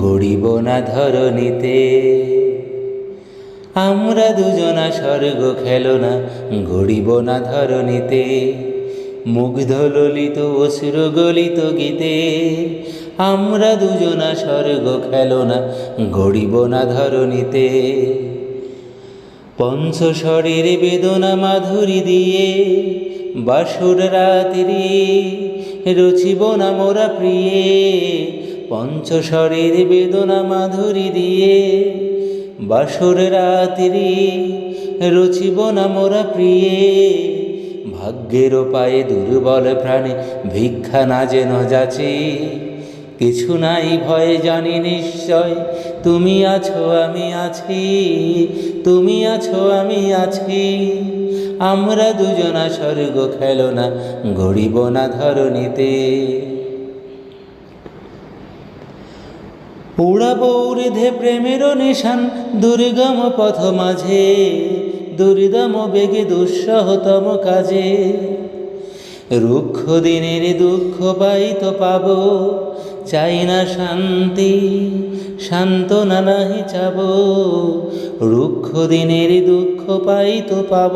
গড়িব না ধরণীতে। আমরা দুজনা স্বর্গ খেলো না গড়িব না ধরণীতে। মুগ্ধ ললিত অসুর গলিত গীতে। আমরা দুজনা স্বর্গ খেলো না গড়িব না ধরণীতে পঞ্চস্বরের বেদনা মাধুরী দিয়ে বাসুর রাত্রি, রচিব না মোরা প্রিয়ে, পঞ্চস্বরের বেদনা মাধুরী দিয়ে। বাসুর রাত্রি, রচিব না মোরা প্রিয়ে, ভাগ্যের পায়ে দুর্বল প্রাণে ভিক্ষা না যেন যাচে। কিছু নাই ভয়ে জানি নিশ্চয়, তুমি আছো আমি আছি, তুমি আছো আমি আছি। আমরা দুজনা স্বর্গ খেলো না, গড়িব না ধরণীতে। উড়াবো ঊর্ধ্বে প্রেমের নিশান, দুর্গম পথ মাঝে দুর্দম বেগে দুঃসহতম কাজে। রুক্ষ দিনের দুঃখ পাইত পাব চাই না শান্তি, সান্ত্বনা নাহি চাব। রুক্ষ দিনের দুঃখ পাই তো পাব।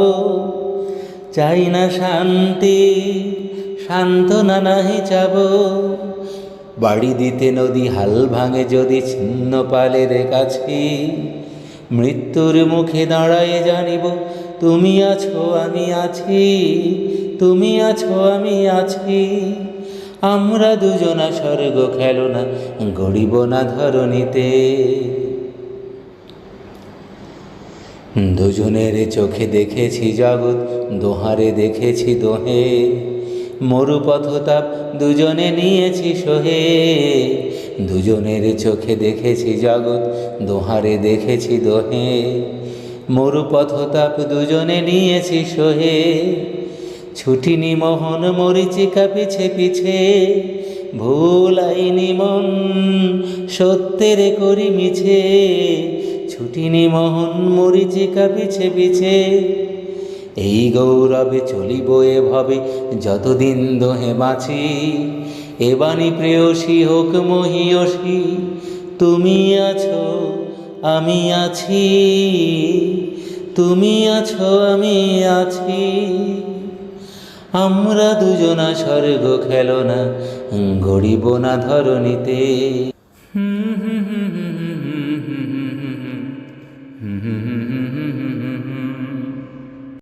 চাই না শান্তি, সান্ত্বনা নাহি চাব। বাড়ি দিতে নদী হাল ভাঙে যদি ছিন্ন পালের কাছে, মৃত্যুর মুখে দাঁড়ায় জানিব, তুমি আছো, আমি আছি, তুমি আছো, আমি আছি। আমরা দুজনা স্বর্গ খেলো না, গড়িব না ধরণীতে। দুজনের চোখে দেখেছি জগৎ, দোহারে দেখেছি দোহে। মরুপথতাপ দুজনে নিয়েছি সোহে। দুজনের চোখে দেখেছি জগৎ, দোহারে দেখেছি দোহে। মরুপথতাপ দুজনে নিয়েছি সোহে। ছুটিনি মোহন মরিচিকা পিছে পিছে, ভুলাইনি মন সত্যের করি মিছে। ছুটিনি মোহন মরিচিকা পিছে পিছে, এই গৌরবে চলিব এভাবে যতদিন দোহে বাঁচি। এবাণী প্রেয়সী হোক মহিয়সী, তুমি আছো, আমি আছি। তুমি আছো, আমি আছি। আমরা দুজনা স্বর্গ খেলো না গড়িব না ধরণীতে। হুম হুম হুম